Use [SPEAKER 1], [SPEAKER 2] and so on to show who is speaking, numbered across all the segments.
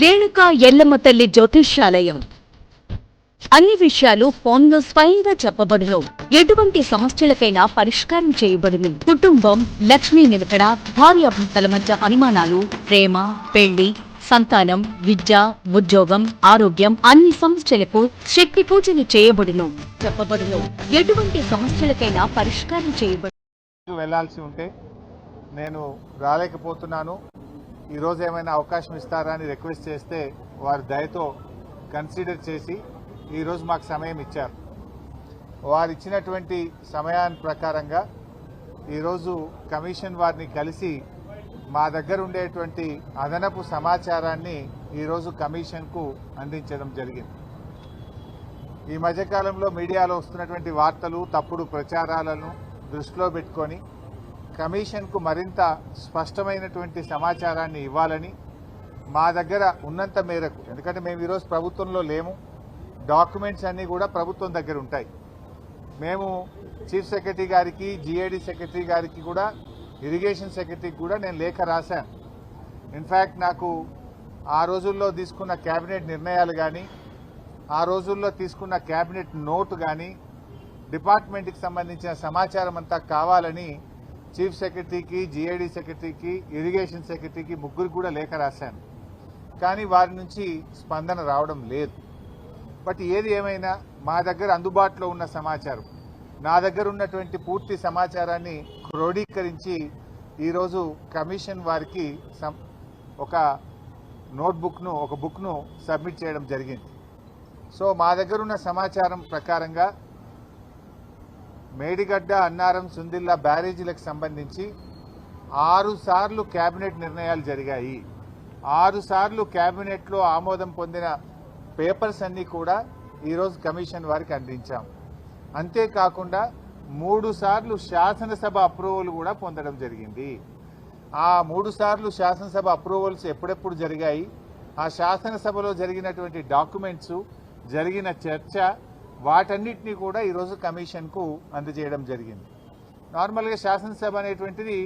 [SPEAKER 1] రేణుకా ఎల్లమ్మ తల్లి జ్యోతిష్యాలయం. అన్ని విషయాలు ఫోన్లో స్వయంగా చెప్పబడును. ఎటువంటి సమస్యలకైనా పరిష్కారం చేయబడును. కుటుంబం లక్ష్మీ నిలకడ భార్యాభర్తల మధ్య అనుమానాలు ప్రేమ పెళ్ళి సంతానం విద్య ఉద్యోగం ఆరోగ్యం అన్ని సమస్యలకు శక్తి పూజలు చేయబడును. చెప్పబడును. ఎటువంటి సమస్యలకైనా పరిష్కారం చేయబడు
[SPEAKER 2] వెళ్ళాల్సి ఉంటే నేను రాలేకపోతున్నాను. ఈరోజు ఏమైనా అవకాశం ఇస్తారా అని రిక్వెస్ట్ చేస్తే వారి దయతో కన్సిడర్ చేసి ఈరోజు మాకు సమయం ఇచ్చారు. వారు ఇచ్చినటువంటి సమయాన్ని ప్రకారంగా ఈరోజు కమిషన్ వారిని కలిసి మా దగ్గర ఉండేటువంటి అదనపు సమాచారాన్ని ఈరోజు కమిషన్కు అందించడం జరిగింది. ఈ మధ్యకాలంలో మీడియాలో వస్తున్నటువంటి వార్తలు తప్పుడు ప్రచారాలను దృష్టిలో పెట్టుకొని కమిషన్కు మరింత స్పష్టమైనటువంటి సమాచారాన్ని ఇవ్వాలని మా దగ్గర ఉన్నంత మేరకు ఎందుకంటే మేము ఈరోజు ప్రభుత్వంలో లేము డాక్యుమెంట్స్ అన్నీ కూడా ప్రభుత్వం దగ్గర ఉంటాయి. మేము చీఫ్ సెక్రటరీ గారికి జిఏడి సెక్రటరీ గారికి కూడా ఇరిగేషన్ సెక్రటరీకి కూడా నేను లేఖ రాశాను. ఇన్ఫ్యాక్ట్ నాకు ఆ రోజుల్లో తీసుకున్న కేబినెట్ నిర్ణయాలు కానీ ఆ రోజుల్లో తీసుకున్న కేబినెట్ నోటు కానీ డిపార్ట్మెంట్కి సంబంధించిన సమాచారం అంతా కావాలని చీఫ్ సెక్రటరీకి జీఐడి సెక్రటరీకి ఇరిగేషన్ సెక్రటరీకి ముగ్గురు కూడా లేఖ రాశాను. కానీ వారి నుంచి స్పందన రావడం లేదు. బట్ ఏది ఏమైనా మా దగ్గర అందుబాటులో ఉన్న సమాచారం నా దగ్గర ఉన్నటువంటి పూర్తి సమాచారాన్ని క్రోడీకరించి ఈరోజు కమిషన్ వారికి సం- ఒక నోట్బుక్ను ఒక బుక్ను సబ్మిట్ చేయడం జరిగింది. సో మా దగ్గర ఉన్న సమాచారం ప్రకారంగా మేడిగడ్డ అన్నారం సుందిల్లా బ్యారేజీలకు సంబంధించి ఆరు సార్లు కేబినెట్ నిర్ణయాలు జరిగాయి. ఆరు సార్లు కేబినెట్లో ఆమోదం పొందిన పేపర్స్ అన్నీ కూడా ఈరోజు కమిషన్ వారికి అందించాం. అంతేకాకుండా మూడు సార్లు శాసనసభ అప్రూవల్ కూడా పొందడం జరిగింది. ఆ మూడు సార్లు శాసనసభ అప్రూవల్స్ ఎప్పుడెప్పుడు జరిగాయి? ఆ శాసనసభలో జరిగినటువంటి డాక్యుమెంట్స్ జరిగిన చర్చ వాటన్నిటినీ కూడా ఈరోజు కమిషన్కు అందజేయడం జరిగింది. నార్మల్గా శాసనసభ అనేటువంటిది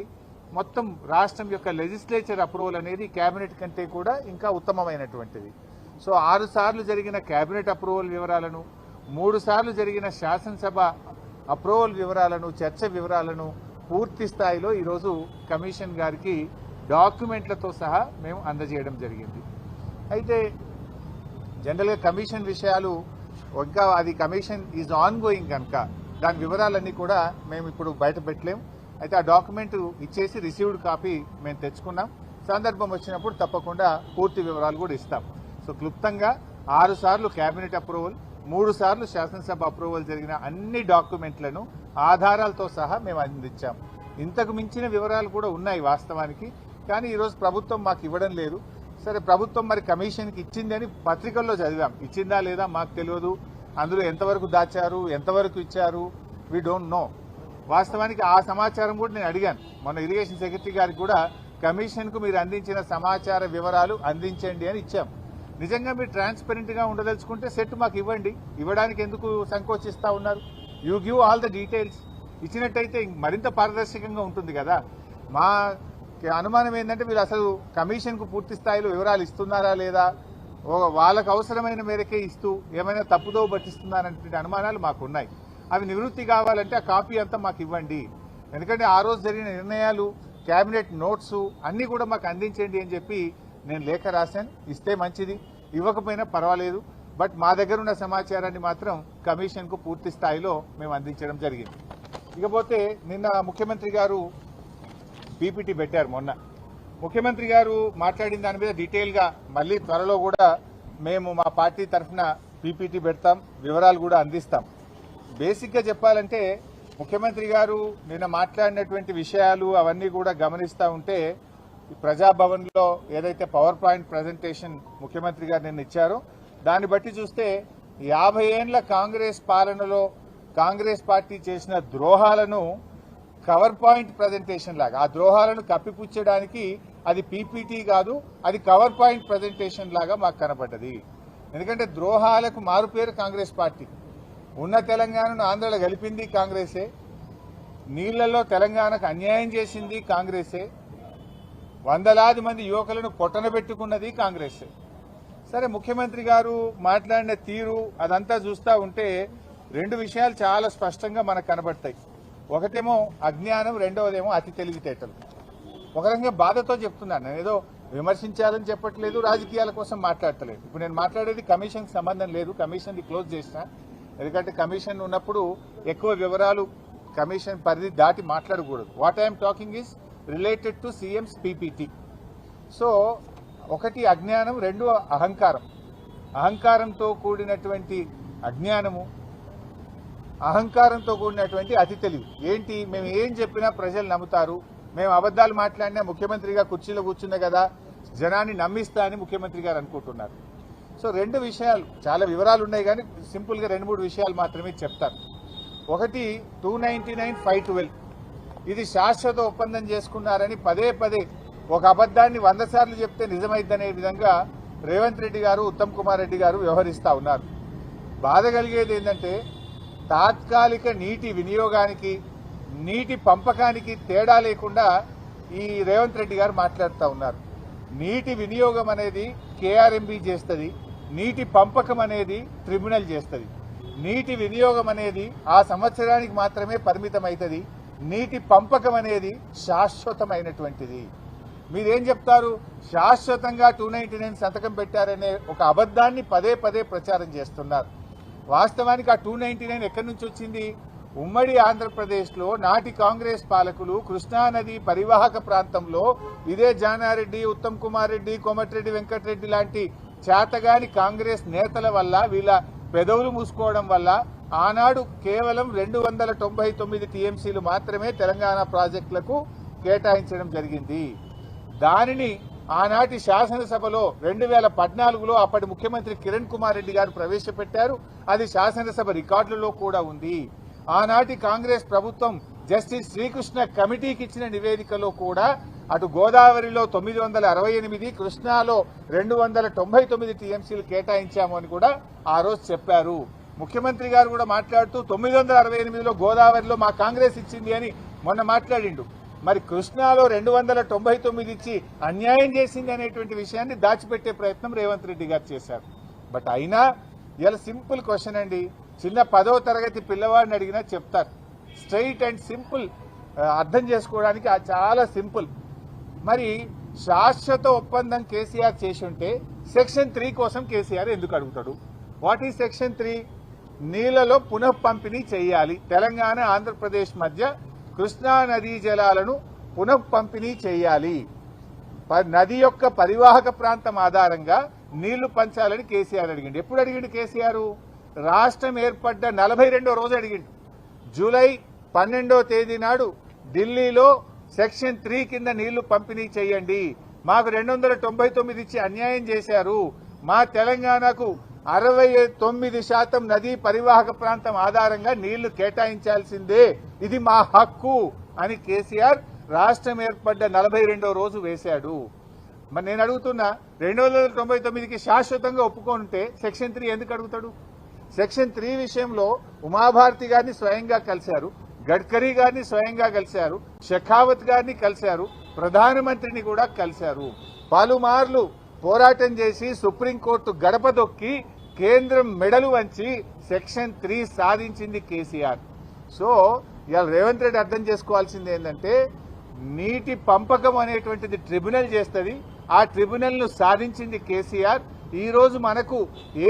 [SPEAKER 2] మొత్తం రాష్ట్రం యొక్క లెజిస్లేచర్ అప్రూవల్ అనేది కేబినెట్ కంటే కూడా ఇంకా ఉత్తమమైనటువంటిది. సో ఆరు సార్లు జరిగిన కేబినెట్ అప్రూవల్ వివరాలను మూడు సార్లు జరిగిన శాసనసభ అప్రూవల్ వివరాలను చర్చ వివరాలను పూర్తి స్థాయిలో ఈరోజు కమిషన్ గారికి డాక్యుమెంట్లతో సహా మేము అందజేయడం జరిగింది. అయితే జనరల్గా కమిషన్ విషయాలు ఇంకా అది కమిషన్ ఈజ్ ఆన్ గోయింగ్ కనుక దాని వివరాలన్నీ కూడా మేము ఇప్పుడు బయట పెట్టలేము అయితే ఆ డాక్యుమెంట్ ఇచ్చేసి రిసీవ్డ్ కాపీ మేము తెచ్చుకున్నాం. సందర్భం వచ్చినప్పుడు తప్పకుండా పూర్తి వివరాలు కూడా ఇస్తాం. సో క్లుప్తంగా ఆరు సార్లు కేబినెట్ అప్రూవల్ మూడు సార్లు శాసనసభ అప్రూవల్ జరిగిన అన్ని డాక్యుమెంట్లను ఆధారాలతో సహా మేము అందించాం. ఇంతకు మించిన వివరాలు కూడా ఉన్నాయి వాస్తవానికి. కానీ ఈరోజు ప్రభుత్వం మాకు ఇవ్వడం లేదు. సరే ప్రభుత్వం మరి కమిషన్కి ఇచ్చిందని పత్రికల్లో చదివాం. ఇచ్చిందా లేదా మాకు తెలియదు. అందులో ఎంతవరకు దాచారు ఎంతవరకు ఇచ్చారు వీ డోంట్ నో వాస్తవానికి ఆ సమాచారం కూడా నేను అడిగాను. మొన్న ఇరిగేషన్ సెక్రటరీ గారికి కూడా కమిషన్కు మీరు అందించిన సమాచార వివరాలు అందించండి అని ఇచ్చాం. నిజంగా మీరు ట్రాన్స్పరెంట్గా ఉండదలుచుకుంటే సెట్ మాకు ఇవ్వండి. ఇవ్వడానికి ఎందుకు సంకోచిస్తూ ఉన్నారు? You give all the details ఇచ్చినట్టయితే మరింత పారదర్శకంగా ఉంటుంది కదా. మా అనుమానం ఏంటంటే మీరు అసలు కమిషన్కు పూర్తి స్థాయిలో వివరాలు ఇస్తున్నారా లేదా? వాళ్ళకు అవసరమైన మేరకే ఇస్తూ ఏమైనా తప్పుదో పట్టిస్తున్నారనే అనుమానాలు మాకు ఉన్నాయి అవి నివృత్తి కావాలంటే ఆ కాపీ అంతా మాకు ఇవ్వండి. ఎందుకంటే ఆ రోజు జరిగిన నిర్ణయాలు క్యాబినెట్ నోట్స్ అన్నీ కూడా మాకు అందించండి అని చెప్పి నేను లేఖ రాశాను. ఇస్తే మంచిది ఇవ్వకపోయినా పర్వాలేదు. బట్ మా దగ్గర ఉన్న సమాచారాన్ని మాత్రం కమిషన్కు పూర్తి స్థాయిలో మేము అందించడం జరిగింది. ఇకపోతే నిన్న ముఖ్యమంత్రి గారు పీపీటీ పెట్టారు మొన్న. ముఖ్యమంత్రి గారు మాట్లాడిన దాని మీద డీటెయిల్గా మళ్ళీ త్వరలో కూడా మేము మా పార్టీ తరఫున పీపీటీ పెడతాం వివరాలు కూడా అందిస్తాం. బేసిక్గా చెప్పాలంటే ముఖ్యమంత్రి గారు నిన్న మాట్లాడినటువంటి విషయాలు అవన్నీ కూడా గమనిస్తూ ఉంటే ప్రజాభవన్లో ఏదైతే పవర్ పాయింట్ ప్రజెంటేషన్ ముఖ్యమంత్రి గారు నిన్న ఇచ్చారో దాన్ని బట్టి చూస్తే యాభై ఏండ్ల కాంగ్రెస్ పాలనలో కాంగ్రెస్ పార్టీ చేసిన ద్రోహాలను కవర్ పాయింట్ ప్రజెంటేషన్ లాగా. ఆ ద్రోహాలను కప్పిపుచ్చడానికి అది పీపీటీ కాదు అది కవర్ పాయింట్ ప్రజెంటేషన్ లాగా మాకు కనపడ్డది. ఎందుకంటే ద్రోహాలకు మారుపేరు కాంగ్రెస్ పార్టీ. ఉన్న తెలంగాణను ఆంధ్రలో గెలిపింది కాంగ్రెసే. నీళ్ళలో తెలంగాణకు అన్యాయం చేసింది కాంగ్రెసే. వందలాది మంది యువకులను పొట్టనబెట్టుకున్నది కాంగ్రెసే. సరే ముఖ్యమంత్రి గారు మాట్లాడిన తీరు అదంతా చూస్తా ఉంటే రెండు విషయాలు చాలా స్పష్టంగా మనకు కనబడతాయి. ఒకటేమో అజ్ఞానం రెండవదేమో అతి తెలివితేటలు. ఒక రకంగా బాధతో చెప్తున్నాను. నేను ఏదో విమర్శించాలని చెప్పట్లేదు రాజకీయాల కోసం మాట్లాడతలేదు. ఇప్పుడు నేను మాట్లాడేది కమిషన్ సంబంధం లేదు కమిషన్ని క్లోజ్ చేసిన ఎందుకంటే కమిషన్ ఉన్నప్పుడు ఎక్కువ వివరాలు కమిషన్ పరిధి దాటి మాట్లాడకూడదు. What I'm talking is related to CM's PPT so ఒకటి అజ్ఞానం రెండు అహంకారం. అహంకారంతో కూడినటువంటి అజ్ఞానము అహంకారంతో కూడినటువంటి అతి తెలివి. ఏంటి? మేము ఏం చెప్పినా ప్రజలు నమ్ముతారు. మేము అబద్ధాలు మాట్లాడినా ముఖ్యమంత్రిగా కుర్చీలో కూర్చున్నా కదా జనాన్ని నమ్మిస్తా అని ముఖ్యమంత్రి గారు అనుకుంటున్నారు. సో రెండు విషయాలు చాలా వివరాలు ఉన్నాయి కానీ సింపుల్గా రెండు మూడు విషయాలు మాత్రమే చెప్తాను. ఒకటి two ninety nine five twelve ఇది శాశ్వత ఒప్పందం చేసుకున్నారని పదే పదే ఒక అబద్దాన్ని వంద సార్లు చెప్తే నిజమైద్దనే విధంగా రేవంత్ రెడ్డి గారు ఉత్తమ్ కుమార్ రెడ్డి గారు వ్యవహరిస్తా ఉన్నారు. బాధ కలిగేది ఏంటంటే తాత్కాలిక నీటి వినియోగానికి నీటి పంపకానికి తేడా లేకుండా ఈ రేవంత్ రెడ్డి గారు మాట్లాడుతూ ఉన్నారు. నీటి వినియోగం అనేది కేఆర్ఎంబి చేస్తుంది నీటి పంపకం అనేది ట్రిబ్యునల్ చేస్తుంది. నీటి వినియోగం అనేది ఆ సంవత్సరానికి మాత్రమే పరిమితం అవుతుంది నీటి పంపకం అనేది శాశ్వతమైనటువంటిది. మీరేం చెప్తారు? శాశ్వతంగా టూ నైన్టీ నైన్ సంతకం పెట్టారనే ఒక అబద్ధాన్ని పదే పదే ప్రచారం చేస్తున్నారు. వాస్తవానికి ఆ టూ నైన్టీ నైన్ ఎక్కడి నుంచి వచ్చింది? ఉమ్మడి ఆంధ్రప్రదేశ్లో నాటి కాంగ్రెస్ పాలకులు కృష్ణానది పరివాహక ప్రాంతంలో ఇదే జానారెడ్డి ఉత్తమ్ కుమార్ రెడ్డి కోమటిరెడ్డి వెంకటరెడ్డి లాంటి చేతగాని కాంగ్రెస్ నేతల వల్ల వీళ్ళ పెదవులు మూసుకోవడం వల్ల ఆనాడు కేవలం రెండు వందల తొంభై తొమ్మిది టీఎంసీలు మాత్రమే తెలంగాణ ప్రాజెక్టులకు కేటాయించడం జరిగింది. దానిని ఆనాటి శాసనసభలో రెండు వేల పద్నాలుగులో అప్పటి ముఖ్యమంత్రి కిరణ్ కుమార్ రెడ్డి గారు ప్రవేశపెట్టారు. అది శాసనసభ రికార్డులలో కూడా ఉంది. ఆనాటి కాంగ్రెస్ ప్రభుత్వం జస్టిస్ శ్రీకృష్ణ కమిటీకి ఇచ్చిన నివేదికలో కూడా అటు గోదావరిలో తొమ్మిది వందల అరవై ఎనిమిది కృష్ణాలో రెండు వందల తొంభై తొమ్మిది టీఎంసీలు కేటాయించాము అని కూడా ఆ రోజు చెప్పారు. ముఖ్యమంత్రి గారు కూడా మాట్లాడుతూ తొమ్మిది వందల అరవై ఎనిమిదిలో గోదావరిలో మా కాంగ్రెస్ ఇచ్చింది అని మొన్న మాట్లాడిండు. మరి కృష్ణాలో రెండు వందల తొంభై తొమ్మిది ఇచ్చి అన్యాయం చేసింది అనేటువంటి విషయాన్ని దాచిపెట్టే ప్రయత్నం రేవంత్ రెడ్డి గారు చేశారు. బట్ అయినా ఇలా సింపుల్ క్వశ్చన్ అండి. చిన్న పదవ తరగతి పిల్లవాడిని అడిగినా చెప్తారు. స్ట్రైట్ అండ్ సింపుల్ అర్థం చేసుకోవడానికి చాలా సింపుల్. మరి శాశ్వత ఒప్పందం కేసీఆర్ చేసి ఉంటే సెక్షన్ త్రీ కోసం కేసీఆర్ ఎందుకు అడుగుతాడు? వాట్ ఈ సెక్షన్ త్రీ? నీళ్ళలో పునఃపంపిణీ చేయాలి. తెలంగాణ ఆంధ్రప్రదేశ్ మధ్య కృష్ణా నదీ జలాలను పునఃపంపిణీ చేయాలి. ప- నది యొక్క పరివాహక ప్రాంతం ఆధారంగా నీళ్ళు పంచాలని కేసీఆర్ అడిగిండు. ఎప్పుడు అడిగిండు కేసీఆర్? రాష్ట్రం ఏర్పడ్డ నలభై రెండో రోజు అడిగిండు. జూలై పన్నెండో తేదీ నాడు ఢిల్లీలో సెక్షన్ త్రీ కింద నీళ్ళు పంపిణీ చేయండి. మాకు రెండు వందల తొంభై ఇచ్చి అన్యాయం చేశారు. మా తెలంగాణకు అరవై తొమ్మిది శాతం నదీ పరివాహక ప్రాంతం ఆధారంగా నీళ్ళు కేటాయించాల్సిందే. ఇది మా హక్కు అని కేసీఆర్ రాష్ట్రం ఏర్పడ్డ నలభై రెండో రోజు వేశాడు. మరి నేను అడుగుతున్నా రెండు వందల తొంభై తొమ్మిదికి శాశ్వతంగా ఒప్పుకుంటే సెక్షన్ త్రీ ఎందుకు అడుగుతాడు? సెక్షన్ త్రీ విషయంలో ఉమాభారతి గారిని స్వయంగా కలిశారు గడ్కరీ గారిని స్వయంగా కలిశారు షెఖావత్ గారిని కలిశారు ప్రధానమంత్రిని కూడా కలిశారు. పలుమార్లు పోరాటం చేసి సుప్రీంకోర్టు గడపదొక్కి కేంద్రం మెడలు వంచి సెక్షన్ త్రీ సాధించింది కేసీఆర్. సో ఇవాళ రేవంత్ రెడ్డి అర్థం చేసుకోవాల్సింది ఏంటంటే నీటి పంపకం అనేటువంటిది ట్రిబ్యునల్ చేస్తుంది. ఆ ట్రిబ్యునల్ను సాధించింది కేసీఆర్. ఈరోజు మనకు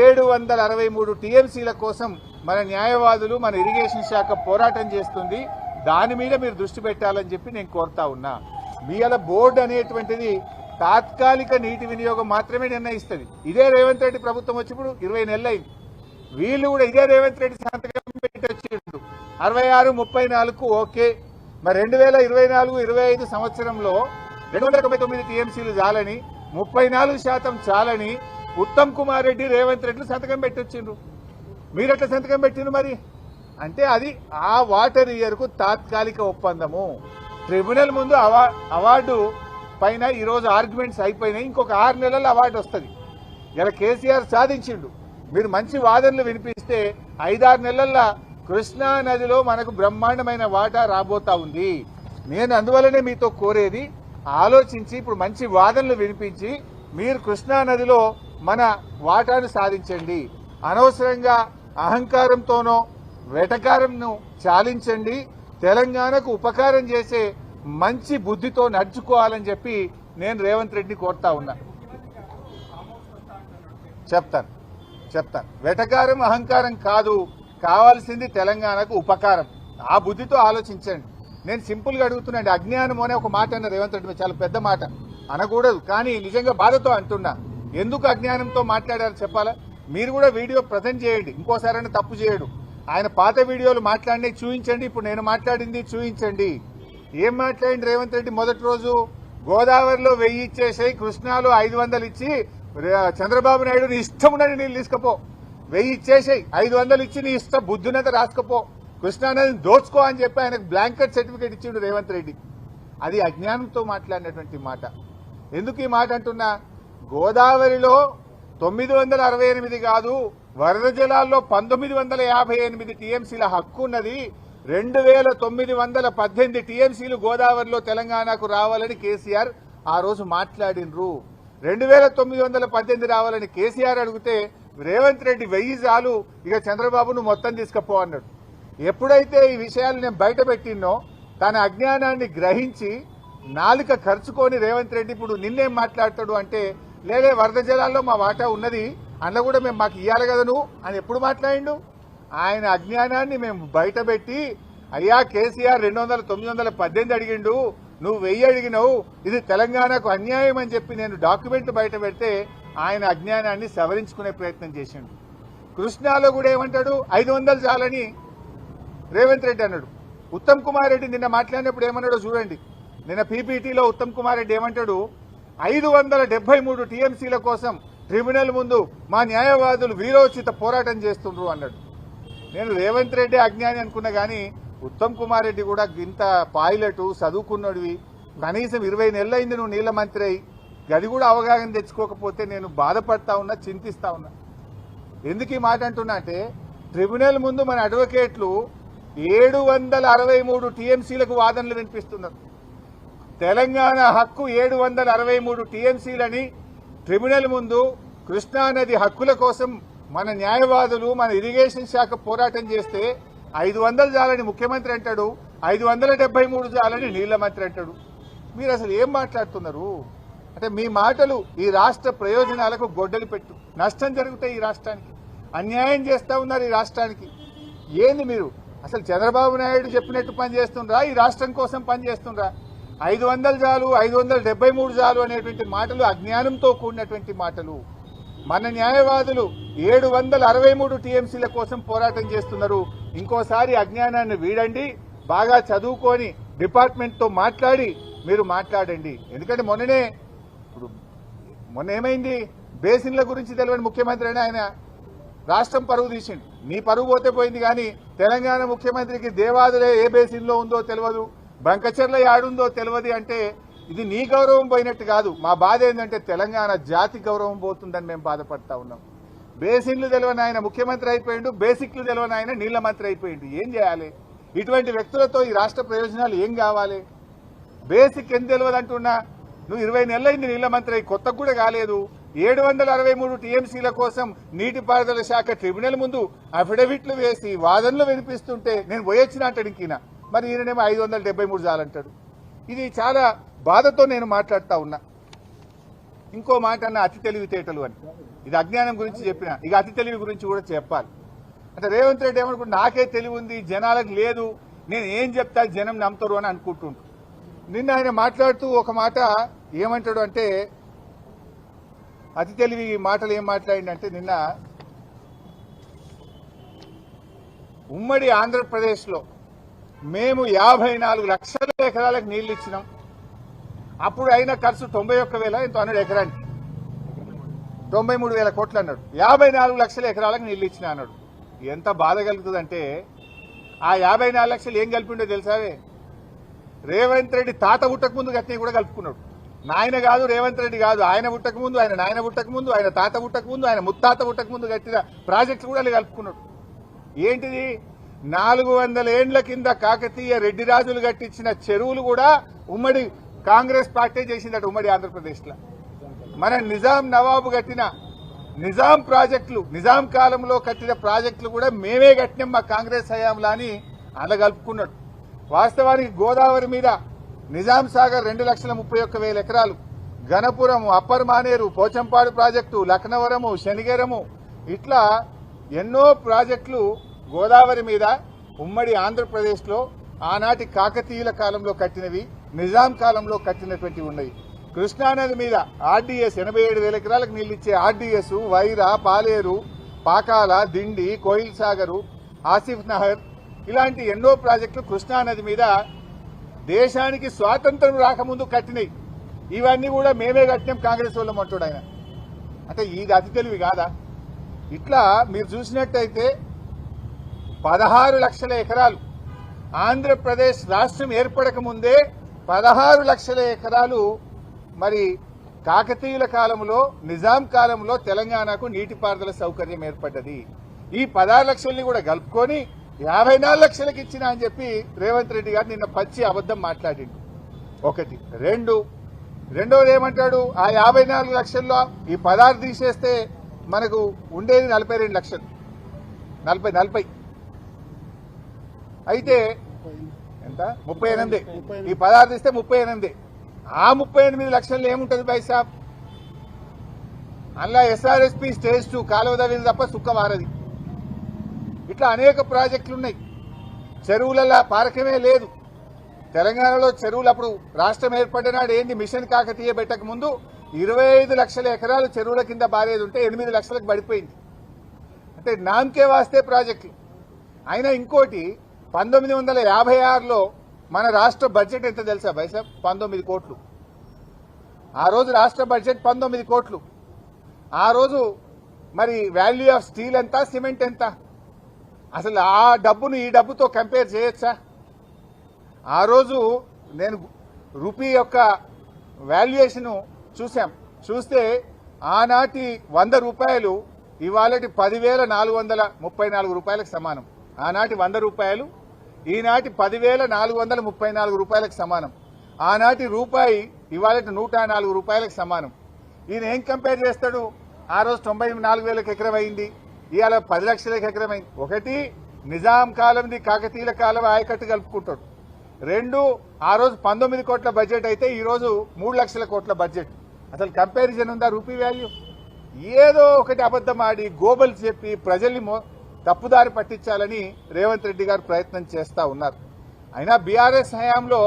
[SPEAKER 2] ఏడు వందల అరవై మూడు టీఎంసీల కోసం మన న్యాయవాదులు మన ఇరిగేషన్ శాఖ పోరాటం చేస్తుంది. దాని మీద మీరు దృష్టి పెట్టాలని చెప్పి నేను కోరుతా ఉన్నా. మీ అలా బోర్డు అనేటువంటిది తాత్కాలిక నీటి వినియోగం మాత్రమే నిర్ణయిస్తుంది. ఇదే రేవంత్ రెడ్డి ప్రభుత్వం వచ్చినప్పుడు ఇరవై నెలలైంది. వీళ్ళు కూడా ఇదే రేవంత్ రెడ్డి సంతకం పెట్టి వచ్చిండు అరవై ఆరు ముప్పై నాలుగు ఓకే. మరి రెండు వేల ఇరవై నాలుగు ఇరవై ఐదు సంవత్సరంలో రెండు వందల తొంభై తొమ్మిది టీఎంసీలు చాలని ముప్పై నాలుగు శాతం చాలని ఉత్తమ్ కుమార్ రెడ్డి రేవంత్ రెడ్డి సంతకం పెట్టి వచ్చిండ్రు. మీరు ఎట్లా సంతకం పెట్టిండ్రు మరి? అంటే అది ఆ వాటర్ ఇయర్కు తాత్కాలిక ఒప్పందము. ట్రిబ్యునల్ ముందు అవార్డు పైన ఈరోజు ఆర్గ్యుమెంట్స్ అయిపోయినాయి. ఇంకొక ఆరు నెలల అవార్డు వస్తుంది. ఇలా కేసీఆర్ సాధించిండు. మీరు మంచి వాదనలు వినిపిస్తే ఐదారు నెలల్లో కృష్ణా నదిలో మనకు బ్రహ్మాండమైన వాటా రాబోతా ఉంది. నేను అందువల్లనే మీతో కోరేది ఆలోచించి ఇప్పుడు మంచి వాదనలు వినిపించి మీరు కృష్ణా నదిలో మన వాటాను సాధించండి. అనవసరంగా అహంకారంతోనో వెటకారంను చాలించండి. తెలంగాణకు ఉపకారం చేసే మంచి బుద్ధితో నడుచుకోవాలని చెప్పి నేను రేవంత్ రెడ్డిని కోరుతా ఉన్నా. చెప్తాను. చెప్తాను. వెటకారం అహంకారం కాదు. కావాల్సింది తెలంగాణకు ఉపకారం. ఆ బుద్ధితో ఆలోచించండి. నేను సింపుల్గా అడుగుతున్నాండి. అజ్ఞానం అనే ఒక మాట అన్న రేవంత్ రెడ్డి చాలా పెద్ద మాట. అనకూడదు. కానీ నిజంగా బాధతో అంటున్నా. ఎందుకు అజ్ఞానంతో మాట్లాడారు చెప్పాలా? మీరు కూడా వీడియో ప్రజెంట్ చేయండి. ఇంకోసారైనా తప్పు చేయడు. ఆయన పాత వీడియోలు మాట్లాడినవి చూపించండి ఇప్పుడు నేను మాట్లాడింది చూపించండి ఏం మాట్లాడింది రేవంత్ రెడ్డి మొదటి రోజు? గోదావరిలో వెయ్యి ఇచ్చేసాయి కృష్ణాలో ఐదు వందలు ఇచ్చి చంద్రబాబు నాయుడు నీ ఇష్టం ఉన్నది నీళ్ళు తీసుకపో. వెయ్యి ఇచ్చేసాయి ఐదు వందలు ఇచ్చి నీ ఇష్టం బుద్ధునంత రాసుకపో. కృష్ణానదిని దోచుకో అని చెప్పి ఆయనకు బ్లాంకెట్ సర్టిఫికేట్ ఇచ్చిండు రేవంత్ రెడ్డి. అది అజ్ఞానంతో మాట్లాడినటువంటి మాట. ఎందుకు ఈ మాట అంటున్నా? గోదావరిలో తొమ్మిది వందల అరవై ఎనిమిది కాదు వరద జలాల్లో పంతొమ్మిది వందల యాభై ఎనిమిది టీఎంసీల హక్కు ఉన్నది రెండు వేల తొమ్మిది వందల పద్దెనిమిది టీఎంసీలు గోదావరిలో తెలంగాణకు రావాలని కేసీఆర్ ఆ రోజు మాట్లాడినరు. రెండు వేల తొమ్మిది వందల పద్దెనిమిది రావాలని కేసీఆర్ అడిగితే రేవంత్ రెడ్డి వెయ్యి చాలు ఇక చంద్రబాబును మొత్తం తీసుకపో అన్నాడు. ఎప్పుడైతే ఈ విషయాలు నేను బయట పెట్టినో తన అజ్ఞానాన్ని గ్రహించి నాలుక ఖర్చుకొని రేవంత్ రెడ్డి ఇప్పుడు నిన్నేం మాట్లాడతాడు అంటే లేలే వరద జలాల్లో మా వాటా ఉన్నది అందులో కూడా మేము మాకు ఇవ్వాలి కదా నువ్వు అని ఎప్పుడు మాట్లాడిండు? ఆయన అజ్ఞానాన్ని మేము బయటపెట్టి అయ్యా కేసీఆర్ రెండు వందల తొమ్మిది వందల పద్దెనిమిది అడిగిండు నువ్వు వెయ్యి అడిగినావు ఇది తెలంగాణకు అన్యాయం అని చెప్పి నేను డాక్యుమెంట్ బయట పెడితే ఆయన అజ్ఞానాన్ని సవరించుకునే ప్రయత్నం చేసిండు. కృష్ణాలో కూడా ఏమంటాడు? ఐదు వందలు చాలని రేవంత్ రెడ్డి అన్నాడు. ఉత్తమ్ కుమార్ రెడ్డి నిన్న మాట్లాడినప్పుడు ఏమన్నాడో చూడండి. నిన్న పీపీటీలో ఉత్తమ్ కుమార్ రెడ్డి ఏమంటాడు? ఐదు వందల డెబ్బై మూడు టీఎంసీల కోసం ట్రిబ్యునల్ ముందు మా న్యాయవాదులు వీరోచిత పోరాటం చేస్తుండ్రు అన్నాడు. నేను రేవంత్ రెడ్డి అజ్ఞాని అనుకున్నా కానీ ఉత్తమ్ కుమార్ రెడ్డి కూడా ఇంత పైలట్ చదువుకున్నడివి. కనీసం ఇరవై నెలలైంది నువ్వు నీళ్ళ మంత్రి అయి. గది కూడా అవగాహన తెచ్చుకోకపోతే నేను బాధపడతా ఉన్నా చింతిస్తా ఉన్నా. ఎందుకు ఈ మాట అంటున్నా అంటే ట్రిబ్యునల్ ముందు మన అడ్వకేట్లు ఏడు వందల అరవై మూడు టీఎంసీలకు వాదనలు వినిపిస్తున్నారు. తెలంగాణ హక్కు ఏడు వందల అరవై మూడు టీఎంసీలని ట్రిబ్యునల్ ముందు కృష్ణానది హక్కుల కోసం మన న్యాయవాదులు మన ఇరిగేషన్ శాఖ పోరాటం చేస్తే ఐదు వందలు చాలని ముఖ్యమంత్రి అంటాడు ఐదు వందల డెబ్బై మూడు చాలని నీళ్ళ మంత్రి అంటాడు. మీరు అసలు ఏం మాట్లాడుతున్నారు? అంటే మీ మాటలు ఈ రాష్ట్ర ప్రయోజనాలకు గొడ్డలు పెట్టు. నష్టం జరుగుతాయి ఈ రాష్ట్రానికి. అన్యాయం చేస్తూ ఉన్నారు ఈ రాష్ట్రానికి. ఏంది మీరు? అసలు చంద్రబాబు నాయుడు చెప్పినట్టు పని చేస్తుండ్రా? ఈ రాష్ట్రం కోసం పని చేస్తుండ్రా? ఐదు వందలు చాలు ఐదు వందల డెబ్బై మూడు చాలు అనేటువంటి మాటలు అజ్ఞానంతో కూడినటువంటి మాటలు. మన న్యాయవాదులు ఏడు వందల అరవై మూడు టీఎంసీల కోసం పోరాటం చేస్తున్నారు. ఇంకోసారి అజ్ఞానాన్ని వీడండి బాగా చదువుకొని డిపార్ట్మెంట్తో మాట్లాడి మీరు మాట్లాడండి. ఎందుకంటే మొన్ననే ఇప్పుడు మొన్న ఏమైంది? బేసిన్ల గురించి తెలియని ముఖ్యమంత్రి అని ఆయన రాష్ట్రం పరువు తీసిండు. నీ పరువు పోతే పోయింది కానీ తెలంగాణ ముఖ్యమంత్రికి దేవాదులే ఏ బేసిన్లో ఉందో తెలియదు బంకచెర్ల యాడుందో తెలియదు అంటే ఇది నీ గౌరవం పోయినట్టు కాదు. మా బాధ ఏంటంటే తెలంగాణ జాతి గౌరవం పోతుందని మేము బాధపడతా ఉన్నాం. బేసిన్లు తెలియని ఆయన ముఖ్యమంత్రి అయిపోయిండు బేసిక్లు తెలియని ఆయన నీళ్ళ మంత్రి అయిపోయిండు. ఏం చేయాలి? ఇటువంటి వ్యక్తులతో ఈ రాష్ట్ర ప్రయోజనాలు ఏం కావాలి? బేసిక్ ఎంత తెలియదు అంటున్నా? నువ్వు ఇరవై నెలలైంది నీళ్ళ మంత్రి అయి కొత్త కూడా కాలేదు. ఏడు వందల అరవై మూడు టీఎంసీల కోసం నీటిపారుదల శాఖ ట్రిబ్యునల్ ముందు అఫిడవిట్లు వేసి వాదనలు వినిపిస్తుంటే నేను పోయొచ్చిన అంటాడు ఇంకిన మరి ఈయననేమో ఐదు వందల డెబ్బై మూడు చాలంటాడు. ఇది చాలా బాధతో నేను మాట్లాడుతూ ఉన్నా. ఇంకో మాట అన్న అతి తెలివితేటలు అని. ఇది అజ్ఞానం గురించి చెప్పిన ఇక అతి తెలివి గురించి కూడా చెప్పాలి. అంటే రేవంత్ రెడ్డి ఏమనుకుంటు నాకే తెలివి ఉంది జనాలకు లేదు నేను ఏం చెప్తా జనం నమ్ముతారు అని అనుకుంటుంటు నిన్న ఆయన మాట్లాడుతూ ఒక మాట ఏమంటాడు అంటే అతి తెలివి మాటలు ఏం మాట్లాడిందంటే నిన్న ఉమ్మడి ఆంధ్రప్రదేశ్లో మేము యాభై నాలుగు లక్షల ఎకరాలకు నీళ్ళు ఇచ్చినాం. అప్పుడు అయిన ఖర్చు తొంభై ఒక్క వేల ఎంతో అన్నాడు ఎకరానికి. తొంభై మూడు వేల కోట్లు అన్నాడు. యాభై నాలుగు లక్షల ఎకరాలకు నీళ్ళు ఇచ్చిన అన్నాడు. ఎంత బాధ కలుగుతుందంటే ఆ యాభై నాలుగు లక్షలు ఏం కలిపిండో తెలుసావే రేవంత్ రెడ్డి తాత పుట్టక ముందు గట్టి కూడా కలుపుకున్నాడు. నాయన కాదు రేవంత్ రెడ్డి కాదు ఆయన పుట్టక ముందు ఆయన నాయన పుట్టక ముందు ఆయన తాత పుట్టక ముందు ఆయన ముత్తాత పుట్టక ముందు కట్టిన ప్రాజెక్టులు కూడా కలుపుకున్నాడు. ఏంటిది? నాలుగు వందల ఏండ్ల కింద కాకతీయ రెడ్డి రాజులు కట్టించిన చెరువులు కూడా ఉమ్మడి కాంగ్రెస్ పార్టీ చేసిందట ఉమ్మడి ఆంధ్రప్రదేశ్లో. మన నిజాం నవాబు కట్టిన నిజాం ప్రాజెక్టులు నిజాం కాలంలో కట్టిన ప్రాజెక్టులు కూడా మేమే కట్టినాం మా కాంగ్రెస్ హయాంలో అని అనగలుపుకున్నాడు. వాస్తవానికి గోదావరి మీద నిజాం సాగర్ రెండు లక్షల ముప్పై ఒక్క వేల ఎకరాలు గణపురము అప్పర్ మానేరు పోచంపాడు ప్రాజెక్టు లక్నవరము శనిగరము ఇట్లా ఎన్నో ప్రాజెక్టులు గోదావరి మీద ఉమ్మడి ఆంధ్రప్రదేశ్లో ఆనాటి కాకతీయుల కాలంలో కట్టినవి నిజాం కాలంలో కట్టినటువంటి ఉన్నాయి. కృష్ణానది మీద ఆర్డీఎస్ ఎనభై ఏడు వేల ఎకరాలకు నీళ్ళు ఇచ్చే ఆర్డీఎస్ వైరా పాలేరు పాకాల దిండి కోయిల్ సాగరు ఆసిఫ్ నహర్ ఇలాంటి ఎన్నో ప్రాజెక్టులు కృష్ణానది మీద దేశానికి స్వాతంత్రం రాకముందు కట్టినాయి ఇవన్నీ కూడా మేమే కట్టినాం కాంగ్రెస్ వాళ్ళం అంటాడు ఆయన. అంటే ఇది అతి తెలివి కాదా? ఇట్లా మీరు చూసినట్టయితే పదహారు లక్షల ఎకరాలు. ఆంధ్రప్రదేశ్ రాష్ట్రం ఏర్పడకముందే పదహారు లక్షల ఎకరాలు మరి కాకతీయుల కాలంలో నిజాం కాలంలో తెలంగాణకు నీటిపారుదల సౌకర్యం ఏర్పడ్డది. ఈ పదహారు లక్షల్ని కూడా కలుపుకొని యాభై నాలుగు లక్షలకు ఇచ్చిన అని చెప్పి రేవంత్ రెడ్డి గారు నిన్న పచ్చి అబద్ధం మాట్లాడిండు. ఒకటి. రెండు. రెండవది ఏమంటాడు? ఆ యాభై నాలుగు లక్షల్లో ఈ పదహారు తీసేస్తే మనకు ఉండేది నలభై రెండు లక్షలు. నలభై నలభై. అయితే ఎంత? ముప్పై ఎనిమిది. ఈ పదార్థం ఇస్తే ముప్పై ఎనిమిది. ఆ ముప్పై ఎనిమిది లక్షల్లో ఏముంటుంది బైసాబ్ అందులో ఎస్ఆర్ఎస్పి స్టేజ్ టూ కాలువ తవ్వింది తప్ప సుక్క ఇట్లా అనేక ప్రాజెక్టులు ఉన్నాయి. చెరువులలో పారకమే లేదు. తెలంగాణలో చెరువులు అప్పుడు రాష్ట్రం ఏర్పడినాడు ఏంది? మిషన్ కాకతీయ పెట్టక ముందు ఇరవై ఐదు లక్షల ఎకరాలు చెరువుల కింద బారేది ఉంటే ఎనిమిది లక్షలకు పడిపోయింది. అంటే నామకే వాస్తే ప్రాజెక్టులు. అయినా ఇంకోటి పంతొమ్మిది వందల యాభై ఆరులో మన రాష్ట్ర బడ్జెట్ ఎంత తెలుసా బైసాబ్ పంతొమ్మిది కోట్లు. ఆ రోజు రాష్ట్ర బడ్జెట్ పంతొమ్మిది కోట్లు. ఆ రోజు మరి వాల్యూ ఆఫ్ స్టీల్ ఎంత సిమెంట్ ఎంత? అసలు ఆ డబ్బును ఈ డబ్బుతో కంపేర్ చేయొచ్చా? ఆ రోజు నేను రూపీ యొక్క వాల్యుయేషను చూసాం చూస్తే ఆనాటి వంద రూపాయలు ఇవాళటి పదివేల నాలుగు వందల ముప్పై నాలుగు రూపాయలకు సమానం. ఆనాటి వంద రూపాయలు ఈనాటి పదివేల నాలుగు వందల ముప్పై నాలుగు రూపాయలకు సమానం. ఆనాటి రూపాయి ఇవాళ నూట నాలుగు రూపాయలకు సమానం. ఈయన ఏం కంపేర్ చేస్తాడు? ఆ రోజు తొంభై నాలుగు వేలకు ఎకరం అయింది ఇవాళ పది లక్షలకు ఎకరం అయింది ఒకటి నిజాం కాలంది కాకతీయుల కాలం ఆయకట్టు కలుపుకుంటాడు. రెండు ఆ రోజు పంతొమ్మిది కోట్ల బడ్జెట్ అయితే ఈరోజు మూడు లక్షల కోట్ల బడ్జెట్ అసలు కంపారిజన్ ఉందా రూపీ వాల్యూ ఏదో ఒకటి అబద్ధం ఆడి గోబల్ చెప్పి ప్రజల్ని మో తప్పుదారి పట్టించాలని రేవంత్ రెడ్డి గారు ప్రయత్నం చేస్తా ఉన్నారు. అయినా బీఆర్ఎస్ హయాంలో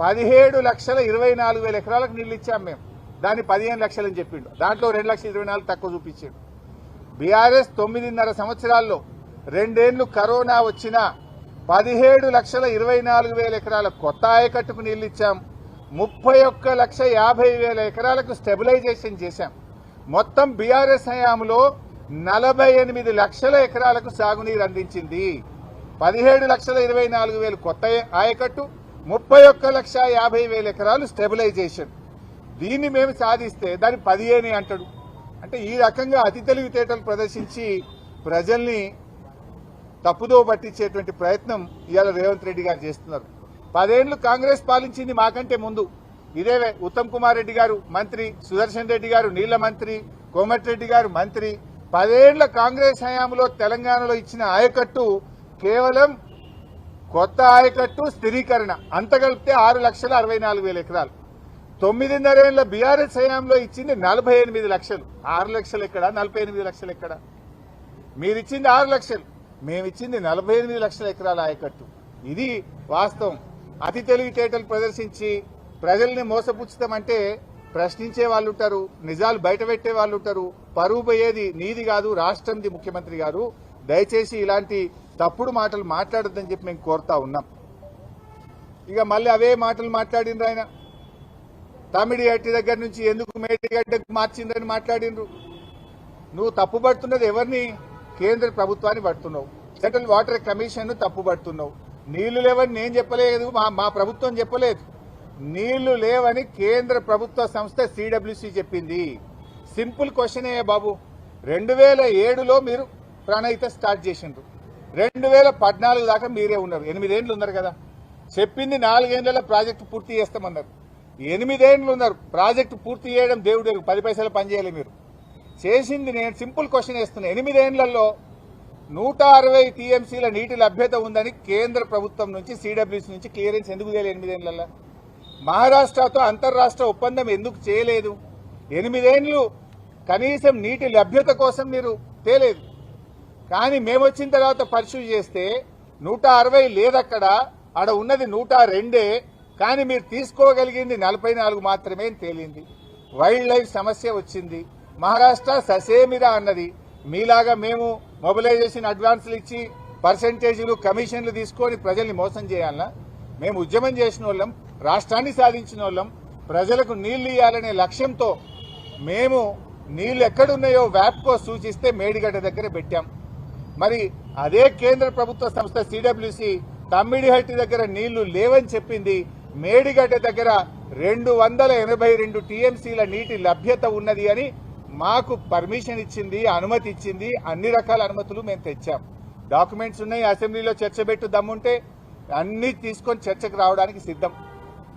[SPEAKER 2] పదిహేడు లక్షల ఇరవై నాలుగు వేల ఎకరాలకు నీళ్ళు ఇచ్చాం మేము. దాన్ని పదిహేను లక్షలని చెప్పిండు. దాంట్లో రెండు లక్షల ఇరవై నాలుగు తక్కువ చూపించాడు. బీఆర్ఎస్ తొమ్మిదిన్నర సంవత్సరాల్లో రెండేళ్ళు కరోనా వచ్చినా పదిహేడు లక్షల ఇరవై నాలుగు వేల ఎకరాల కొత్త ఆయకట్టుకు నీళ్ళు ఇచ్చాం. ముప్పై ఒక్క లక్ష యాభై వేల ఎకరాలకు స్టెబిలైజేషన్ చేశాం. మొత్తం బీఆర్ఎస్ హయాంలో నలభై ఎనిమిది లక్షల ఎకరాలకు సాగునీరు అందించింది. పదిహేడు లక్షల ఇరవై నాలుగు వేలు కొత్త ఆయకట్టు ముప్పై ఒక్క లక్ష యాభై వేల ఎకరాలు స్టెబిలైజేషన్. దీన్ని మేము సాధిస్తే దాన్ని పదిహేను అంటాడు. అంటే ఈ రకంగా అతి తెలివితేటలు ప్రదర్శించి ప్రజల్ని తప్పుదో పట్టించేటువంటి ప్రయత్నం ఇవాళ రేవంత్ రెడ్డి గారు చేస్తున్నారు. పదేళ్ళు కాంగ్రెస్ పాలించింది మాకంటే ముందు. ఇదే ఉత్తమ్ కుమార్ రెడ్డి గారు మంత్రి సుదర్శన్ రెడ్డి గారు నీళ్ళ మంత్రి కోమటిరెడ్డి గారు మంత్రి పదేళ్ళ కాంగ్రెస్ హయాంలో తెలంగాణలో ఇచ్చిన ఆయకట్టు కేవలం కొత్త ఆయకట్టు స్థిరీకరణ. అంత కలిపితే ఆరు లక్షల అరవై నాలుగు వేల ఎకరాలు. తొమ్మిదిన్నరేళ్ళ బీఆర్ఎస్ హయాంలో ఇచ్చింది నలభై ఎనిమిది లక్షలు. ఆరు లక్షలు ఎక్కడ? నలభై ఎనిమిది లక్షలు ఎక్కడ? మీరు ఇచ్చింది ఆరు లక్షలు. మేమిచ్చింది నలభై ఎనిమిది లక్షల ఎకరాల ఆయకట్టు. ఇది వాస్తవం. అతి తెలివితేటలు ప్రదర్శించి ప్రజల్ని మోసపుచ్చుతామంటే ప్రశ్నించే వాళ్ళు ఉంటారు నిజాలు బయట పెట్టే వాళ్ళు ఉంటారు పరువు పోయేది నీది కాదు రాష్ట్రంది ముఖ్యమంత్రి గారు. దయచేసి ఇలాంటి తప్పుడు మాటలు మాట్లాడొద్దని చెప్పి మేము కోరుతా ఉన్నాం. ఇక మళ్ళీ అవే మాటలు మాట్లాడిండ్రు ఆయన. తమిడి అట్టి దగ్గర నుంచి ఎందుకు మేడిగడ్డకు మార్చిందని మాట్లాడిండ్రు. నువ్వు తప్పుపడుతున్నది ఎవరిని? కేంద్ర ప్రభుత్వాన్ని పడుతున్నావు. సెంట్రల్ వాటర్ కమిషన్ తప్పుపడుతున్నావు నీళ్ళు లేవని నేను చెప్పలేదు మా మా ప్రభుత్వం చెప్పలేదు. నీళ్ళు లేవని కేంద్ర ప్రభుత్వ సంస్థ సిడబ్ల్యూసి చెప్పింది. సింపుల్ క్వశ్చన్ ఏ బాబు? రెండు వేల ఏడులో మీరు ప్రణయిత స్టార్ట్ చేసిండ్రు. రెండు వేల పద్నాలుగు దాకా మీరే ఉన్నారు. ఎనిమిదేండ్లు ఉన్నారు కదా. చెప్పింది నాలుగేండ్లలో ప్రాజెక్టు పూర్తి చేస్తామన్నారు. ఎనిమిదేండ్లు ఉన్నారు ప్రాజెక్టు పూర్తి చేయడం దేవుడు ఎరుగు. పది పైసలు పనిచేయాలి మీరు. చేసింది నేను సింపుల్ క్వశ్చన్ వేస్తున్నా. ఎనిమిదేండ్లలో నూట అరవై టీఎంసీల నీటి లభ్యత ఉందని కేంద్ర ప్రభుత్వం నుంచి సిడబ్ల్యూసీ నుంచి క్లియరెన్స్ ఎందుకు చేయలేదు ఎనిమిదేళ్ళలో మహారాష్ట్రతో అంతర్రాష్ట్ర ఒప్పందం ఎందుకు చేయలేదు? ఎనిమిదేండ్లు కనీసం నీటి లభ్యత కోసం మీరు తేలేదు. కానీ మేము వచ్చిన తర్వాత పరిశీలి చేస్తే నూట అరవై లేదక్కడ ఆడ ఉన్నది నూట రెండే కానీ మీరు తీసుకోగలిగింది నలభై నాలుగు మాత్రమే తేలింది. వైల్డ్ లైఫ్ సమస్య వచ్చింది. మహారాష్ట్ర ససేమిరా అన్నది. మీలాగా మేము మొబిలైజేషన్ అడ్వాన్సులు ఇచ్చి పర్సంటేజీలు కమిషన్లు తీసుకొని ప్రజల్ని మోసం చేయాలన్నా మేము ఉద్యమం చేసిన వాళ్ళం రాష్ట్రాన్ని సాధించిన వాళ్ళం ప్రజలకు నీళ్ళు ఇవ్వాలనే లక్ష్యంతో మేము నీళ్ళు ఎక్కడున్నాయో వ్యాప్కో సూచిస్తే మేడిగడ్డ దగ్గర పెట్టాం. మరి అదే కేంద్ర ప్రభుత్వ సంస్థ సిడబ్ల్యూసి తమ్మిడిహట్టి దగ్గర నీళ్ళు లేవని చెప్పింది. మేడిగడ్డ దగ్గర రెండు వందల ఎనభై రెండు టీఎంసీల నీటి లభ్యత ఉన్నది అని మాకు పర్మిషన్ ఇచ్చింది అనుమతి ఇచ్చింది. అన్ని రకాల అనుమతులు మేము తెచ్చాం. డాక్యుమెంట్స్ ఉన్నాయి అసెంబ్లీలో చర్చ పెట్టు దమ్ముంటే అన్ని తీసుకొని చర్చకు రావడానికి సిద్ధం.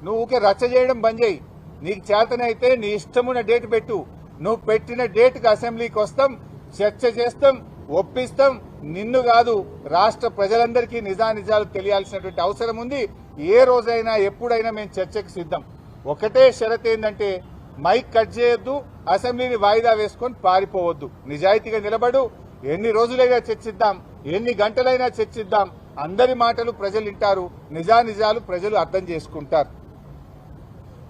[SPEAKER 2] నువ్వు ఊకే రచ్చ చేయడం బంద్ చేయి. నీకు చేతనైతే నీ ఇష్టమున్న డేట్ పెట్టు. నువ్వు పెట్టిన డేట్కి అసెంబ్లీకి వస్తాం చర్చ చేస్తాం ఒప్పిస్తాం. నిన్ను కాదు రాష్ట్ర ప్రజలందరికీ నిజానిజాలు తెలియాల్సినటువంటి అవసరం ఉంది. ఏ రోజైనా ఎప్పుడైనా మేము చర్చకు సిద్ధం. ఒకటే షరత్ ఏంటంటే మైక్ కట్ చేయొద్దు అసెంబ్లీని వాయిదా వేసుకొని పారిపోవద్దు. నిజాయితీగా నిలబడు. ఎన్ని రోజులైనా చర్చిద్దాం ఎన్ని గంటలైనా చర్చిద్దాం. అందరి మాటలు ప్రజలు వింటారు నిజానిజాలు ప్రజలు అర్థం చేసుకుంటారు.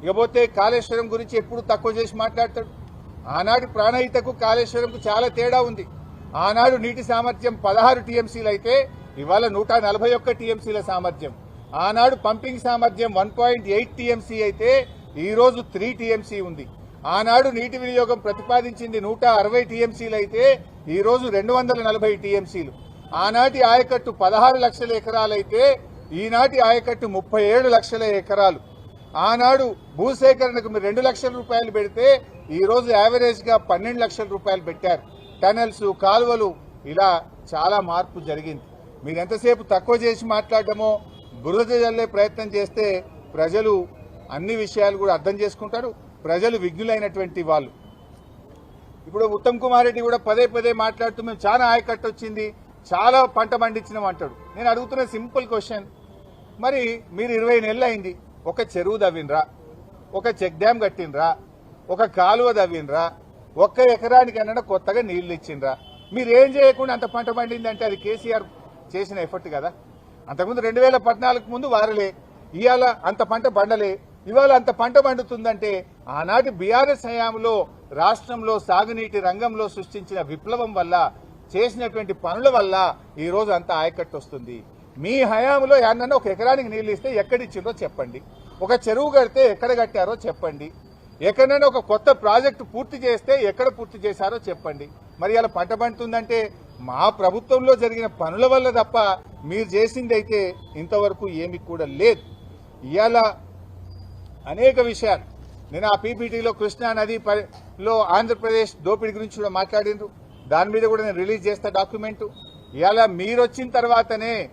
[SPEAKER 2] ఇకపోతే కాళేశ్వరం గురించి ఎప్పుడు తక్కువ చేసి మాట్లాడతాడు? ఆనాడు ప్రాణహితకు కాళేశ్వరంకు చాలా తేడా ఉంది. ఆనాడు నీటి సామర్థ్యం పదహారు టీఎంసీలు అయితే ఇవాళ నూట నలభై ఒక్క టీఎంసీల సామర్థ్యం. ఆనాడు పంపింగ్ సామర్థ్యం వన్ పాయింట్ ఎయిట్ టీఎంసీ అయితే ఈరోజు త్రీ టీఎంసీ ఉంది. ఆనాడు నీటి వినియోగం ప్రతిపాదించింది నూట అరవై టీఎంసీలు అయితే ఈరోజు రెండు వందల నలభై టీఎంసీలు. ఆనాటి ఆయకట్టు పదహారు లక్షల ఎకరాలైతే ఈనాటి ఆయకట్టు ముప్పై ఏడు లక్షల ఎకరాలు. ఆనాడు భూసేకరణకు మీరు రెండు లక్షల రూపాయలు పెడితే ఈ రోజు యావరేజ్గా పన్నెండు లక్షల రూపాయలు పెట్టారు. టనల్స్ కాలువలు ఇలా చాలా మార్పు జరిగింది. మీరు ఎంతసేపు తక్కువ చేసి మాట్లాడటమో బురద జల్లే ప్రయత్నం చేస్తే ప్రజలు అన్ని విషయాలు కూడా అర్థం చేసుకుంటారు. ప్రజలు విఘ్నులైనటువంటి వాళ్ళు. ఇప్పుడు ఉత్తమ్ కుమార్ రెడ్డి కూడా పదే పదే మాట్లాడుతూ మేము చాలా ఆయకట్టు వచ్చింది చాలా పంట పండించినాం అంటాడు. నేను అడుగుతున్న సింపుల్ క్వశ్చన్. మరి మీరు ఇరవై నెలలు అయింది. ఒక చెరువు దవ్వినరా ఒక చెక్ డ్యామ్ కట్టినరా ఒక కాలువ దవ్వినరా ఒక్క ఎకరానికైనా కొత్తగా నీళ్ళు ఇచ్చిండ్రా. మీరేం చేయకుండా అంత పంట పండింది అంటే అది కేసీఆర్ చేసిన ఎఫర్ట్ కదా. అంతకుముందు రెండు వేల పద్నాలుగు ముందు వారలే ఇవాళ అంత పంట పండలే ఇవాళ అంత పంట పండుతుందంటే ఆనాటి బీఆర్ఎస్ హయాంలో రాష్ట్రంలో సాగునీటి రంగంలో సృష్టించిన విప్లవం వల్ల చేసినటువంటి పనుల వల్ల ఈ రోజు అంత ఆయకట్టు వస్తుంది. మీ హయాంలో ఏమన్నా ఒక ఎకరానికి నీళ్ళు ఇస్తే ఎక్కడిచ్చిందో చెప్పండి. ఒక చెరువు కడితే ఎక్కడ కట్టారో చెప్పండి. ఎక్కడైనా ఒక కొత్త ప్రాజెక్టు పూర్తి చేస్తే ఎక్కడ పూర్తి చేశారో చెప్పండి. మరి ఇలా పంట పండుతుందంటే మా ప్రభుత్వంలో జరిగిన పనుల వల్ల తప్ప మీరు చేసింది అయితే ఇంతవరకు ఏమి కూడా లేదు. ఇవాళ అనేక విషయాలు. నేను ఆ పీపీటీలో కృష్ణా నది లో ఆంధ్రప్రదేశ్ దోపిడీ గురించి కూడా మాట్లాడిండ్రు. దాని మీద కూడా నేను రిలీజ్ చేస్తా డాక్యుమెంటు. ఇవాళ మీరు వచ్చిన తర్వాతనే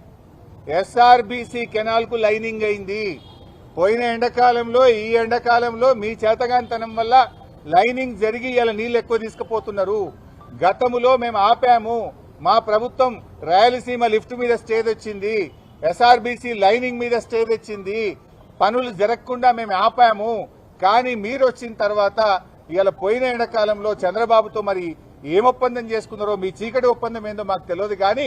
[SPEAKER 2] ఎస్ఆర్బిసి కెనాల్కు లైనింగ్ అయింది. పోయిన ఎండాకాలంలో ఈ ఎండాకాలంలో మీ చేతగాంతనం వల్ల లైనింగ్ జరిగి ఇలా నీళ్ళు ఎక్కువ తీసుకుపోతున్నారు. గతములో మేము ఆపాము. మా ప్రభుత్వం రాయలసీమ లిఫ్ట్ మీద స్టే తెచ్చింది. ఎస్ఆర్బిసి లైనింగ్ మీద స్టే తెచ్చింది. పనులు జరగకుండా మేము ఆపాము. కానీ మీరు వచ్చిన తర్వాత ఇవాళ పోయిన ఎండాకాలంలో చంద్రబాబుతో మరి ఏం ఒప్పందం చేసుకున్నారో మీ చీకటి ఒప్పందం ఏందో మాకు తెలియదు. కానీ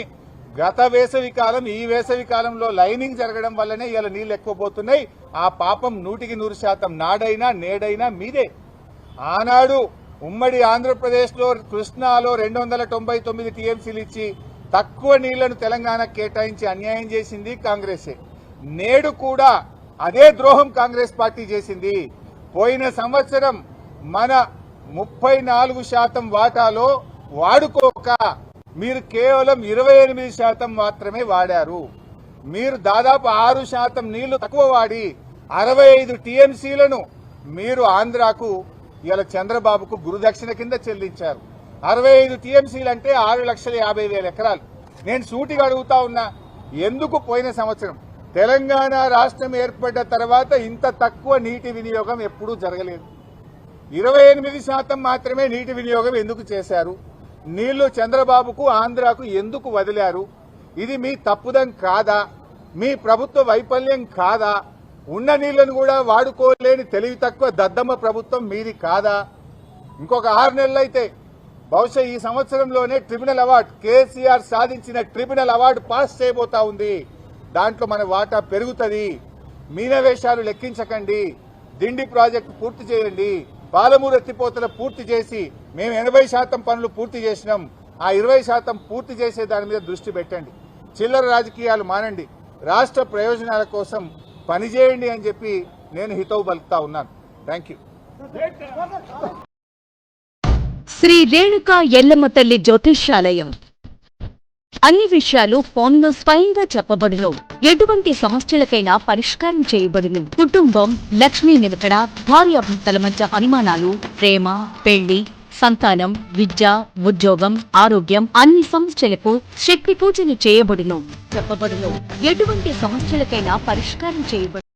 [SPEAKER 2] గత వేసవి కాలం ఈ వేసవి కాలంలో లైనింగ్ జరగడం వల్లనే ఇలా నీళ్ళు ఎక్కువ పోతున్నాయి. ఆ పాపం నూటికి నూరు శాతం నాడైనా నేడైనా మీదే. ఆనాడు ఉమ్మడి ఆంధ్రప్రదేశ్లో కృష్ణాలో రెండు వందల తొంభై తొమ్మిది టీఎంసీలు ఇచ్చి తక్కువ నీళ్ళను తెలంగాణ కేటాయించి అన్యాయం చేసింది కాంగ్రెసే. నేడు కూడా అదే ద్రోహం కాంగ్రెస్ పార్టీ చేసింది. పోయిన సంవత్సరం మన ముప్పై నాలుగు శాతం వాటాలో వాడుకోక మీరు కేవలం ఇరవై ఎనిమిది శాతం మాత్రమే వాడారు. మీరు దాదాపు ఆరు శాతం నీళ్ళు తక్కువ వాడి అరవై ఐదు టీఎంసీలను మీరు ఆంధ్రాకు ఇలా చంద్రబాబుకు గురుదక్షిణ కింద చెల్లించారు. అరవై ఐదు టీఎంసీలు అంటే ఆరు లక్షల యాభై వేల ఎకరాలు. నేను సూటిగా అడుగుతా ఉన్నా ఎందుకు పోయిన సంవత్సరం? తెలంగాణ రాష్ట్రం ఏర్పడ్డ తర్వాత ఇంత తక్కువ నీటి వినియోగం ఎప్పుడూ జరగలేదు. ఇరవై ఎనిమిది శాతం మాత్రమే నీటి వినియోగం ఎందుకు చేశారు? నీళ్ళు చంద్రబాబుకు ఆంధ్రాకు ఎందుకు వదిలారు? ఇది మీ తప్పుదం కాదా? మీ ప్రభుత్వ వైఫల్యం కాదా? ఉన్న నీళ్ళను కూడా వాడుకోలేని తెలివి తక్కువ దద్దమ్మ ప్రభుత్వం మీది కాదా? ఇంకొక ఆరు నెలలైతే బహుశా ఈ సంవత్సరంలోనే ట్రిబ్యునల్ అవార్డు కేసీఆర్ సాధించిన ట్రిబ్యునల్ అవార్డు పాస్ చేయబోతా ఉంది. దాంట్లో మన వాటా పెరుగుతుంది. మీనవేశాలు లెక్కించకండి. దిండి ప్రాజెక్టు పూర్తి చేయండి. పాలమూరు ఎత్తిపోతల పూర్తి చేసి మేము ఎనభై శాతం పనులు పూర్తి చేసినాం. ఆ ఇరవై శాతం పూర్తి చేసే దాని మీద దృష్టి పెట్టండి. చిల్లర రాజకీయాలు మానండి. రాష్ట్ర ప్రయోజనాల కోసం పనిచేయండి అని చెప్పి నేను హితవు పలుకుతా ఉన్నాను. థ్యాంక్ యూ
[SPEAKER 1] శ్రీ రేణుకా ఎల్లమ్మ తల్లి జ్యోతిష్యాలయం. అన్ని విషయాలు ఫోన్లో స్వయంగా చెప్పబడును. ఎటువంటి సమస్యలకైనా పరిష్కారం చేయబడును. కుటుంబం లక్ష్మీ నిలకడ భార్యాభర్తల మధ్య అనుమానాలు ప్రేమ పెళ్ళి సంతానం విద్య ఉద్యోగం ఆరోగ్యం అన్ని సమస్యలకు శక్తి పూజలు చేయబడును. చెప్పబడును. ఎటువంటి సమస్యలకైనా పరిష్కారం చేయబడును